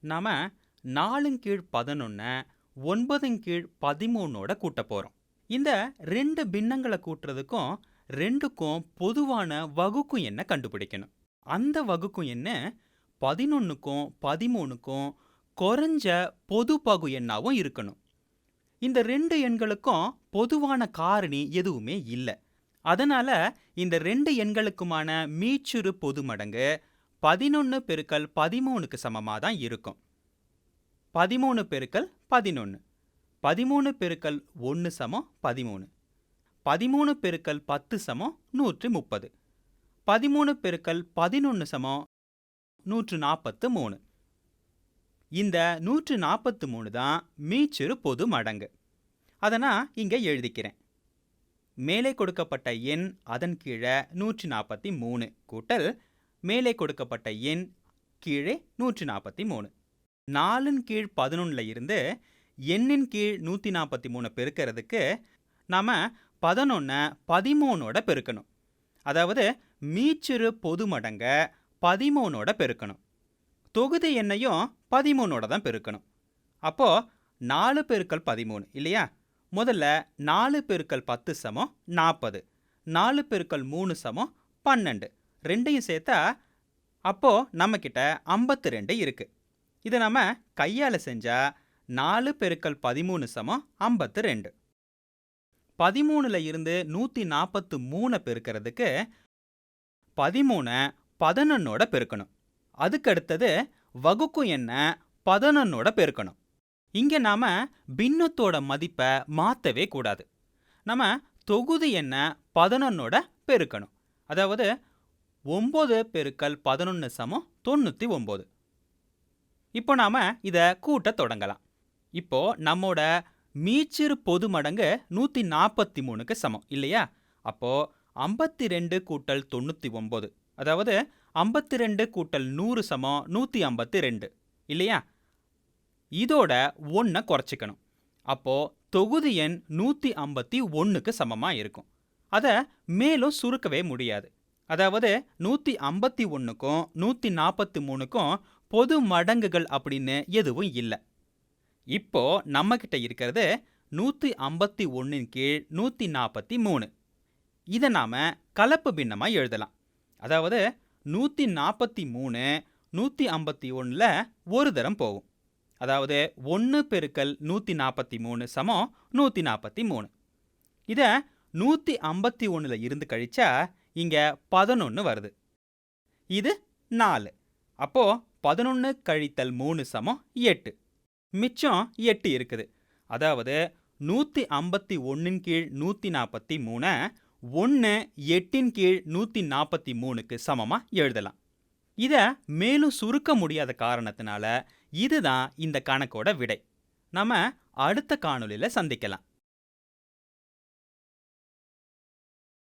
நாம நாலுங் கீழ் ஒன்பதுங்கீழ் பதிமூணோட கூட்டப் போறோம். இந்த ரெண்டு பின்னங்களை கூட்டுறதுக்கும் ரெண்டுக்கும் பொதுவான வகுக்கும் எண்ணை கண்டுபிடிக்கணும். அந்த வகுக்கும் என்ன பதினொன்றுக்கும் பதிமூணுக்கும் குறைஞ்ச பொது பகு எண்ணாகவும் இருக்கணும். இந்த ரெண்டு எண்களுக்கும் பொதுவான காரணி எதுவுமே இல்லை. அதனால இந்த ரெண்டு எண்களுக்குமான மீச்சுறு பொது மடங்கு பதினொன்று பெருக்கல் பதிமூணுக்கு சமமாக தான் இருக்கும். பதிமூணு பெருக்கல் பதினொன்று பதிமூணு பெருக்கல் ஒன்று சமம் பதிமூணு. பதிமூணு பெருக்கல் பத்து சமம் நூற்றி முப்பது பதிமூணு பெருக்கல் பதினொன்று சமம் நூற்று நாற்பத்து மூணு இந்த நூற்று நாற்பத்து மூணு தான் மீச்சிறு பொது மடங்கு. அதை நான் இங்கே எழுதிக்கிறேன். மேலே கொடுக்கப்பட்ட எண் அதன் கீழே நூற்றி நாற்பத்தி மூணு கூட்டல் மேலே கொடுக்கப்பட்ட எண் கீழே நூற்றி நாற்பத்தி மூணு நாலின் கீழ் பதினொன்றில் இருந்து எண்ணின் கீழ் நூற்றி நாற்பத்தி மூணு பெருக்கிறதுக்கு நாம் பதினொன்றை பதிமூணோட பெருக்கணும். அதாவது மீச்சிறு பொது மடங்க பதிமூணோட பெருக்கணும். தொகுதி எண்ணையும் பதிமூணோட தான் பெருக்கணும். அப்போது நாலு பெருக்கல் பதிமூணு இல்லையா? முதல்ல நாலு பெருக்கல் பத்து சமம் நாற்பது நாலு பெருக்கல் மூணு சமம் பன்னெண்டு. ரெண்டையும் சேர்த்தா அப்போது நம்மக்கிட்ட ஐம்பத்து ரெண்டு இருக்குது இதை நம்ம கையால் செஞ்சால் நாலு பெருக்கல் பதிமூணு சமம் ஐம்பத்து ரெண்டு பதிமூணில் இருந்து நூற்றி நாற்பத்து மூணை பெருக்கிறதுக்கு பதிமூணை பதினொன்னோட பெருக்கணும். அதுக்கு அடுத்தது வகுக்கும் என்ன பதினொன்னோட பெருக்கணும். இங்கே நாம் பின்னத்தோட மதிப்பை மாற்றவே கூடாது. நம்ம தொகுதி என்ன பதினொன்னோட பெருக்கணும். அதாவது ஒம்பது பெருக்கல் பதினொன்று சமம் தொண்ணூற்றி ஒம்பது. இப்போ நாம் இதை கூட்ட தொடங்கலாம். இப்போ நம்மோட மீச்சிறு பொது மடங்கு நூற்றி நாற்பத்தி மூணுக்கு சமம் இல்லையா? அப்போ ஐம்பத்தி ரெண்டு கூட்டல் தொண்ணூற்றி ஒம்பது அதாவது ஐம்பத்தி ரெண்டு கூட்டல் நூறு சமம் நூற்றி ஐம்பத்தி ரெண்டு இல்லையா? இதோட ஒன்றை குறைச்சிக்கணும். அப்போ தொகுதி எண் நூற்றி ஐம்பத்தி ஒன்றுக்கு சமமாக இருக்கும். அதை மேலும் சுருக்கவே முடியாது. அதாவது நூற்றி ஐம்பத்தி ஒன்றுக்கும் நூற்றி நாற்பத்தி மூணுக்கும் பொது மடங்குகள் அப்படின்னு எதுவும் இல்லை. இப்போ நம்மக்கிட்ட இருக்கிறது நூற்றி ஐம்பத்தி ஒன்றின் கீழ் நூற்றி நாற்பத்தி மூணு. இதை நாம் கலப்பு பின்னமாக எழுதலாம். அதாவது நூற்றி நாற்பத்தி மூணு நூற்றி ஐம்பத்தி ஒன்றில் ஒரு தரம் போகும். அதாவது ஒன்று பெருக்கல் நூற்றி நாற்பத்தி மூணு சமம் நூற்றி நாற்பத்தி மூணு. இதை நூற்றி ஐம்பத்தி ஒன்றில் இருந்து கழிச்சா இங்கே பதினொன்று வருது. இது நாலு. அப்போது பதினொன்று கழித்தல் மூணு சமம் எட்டு. மிச்சம் எட்டு இருக்குது. அதாவது நூற்றி ஐம்பத்தி ஒன்றின் கீழ் நூற்றி நாற்பத்தி மூணை ஒன்று எட்டின் கீழ் நூற்றி நாற்பத்தி மூணுக்கு சமமாக எழுதலாம். இதை மேலும் சுருக்க முடியாத காரணத்தினால இதுதான் இந்த கணக்கோட விடை. நம்ம அடுத்த காணொலியில் சந்திக்கலாம்.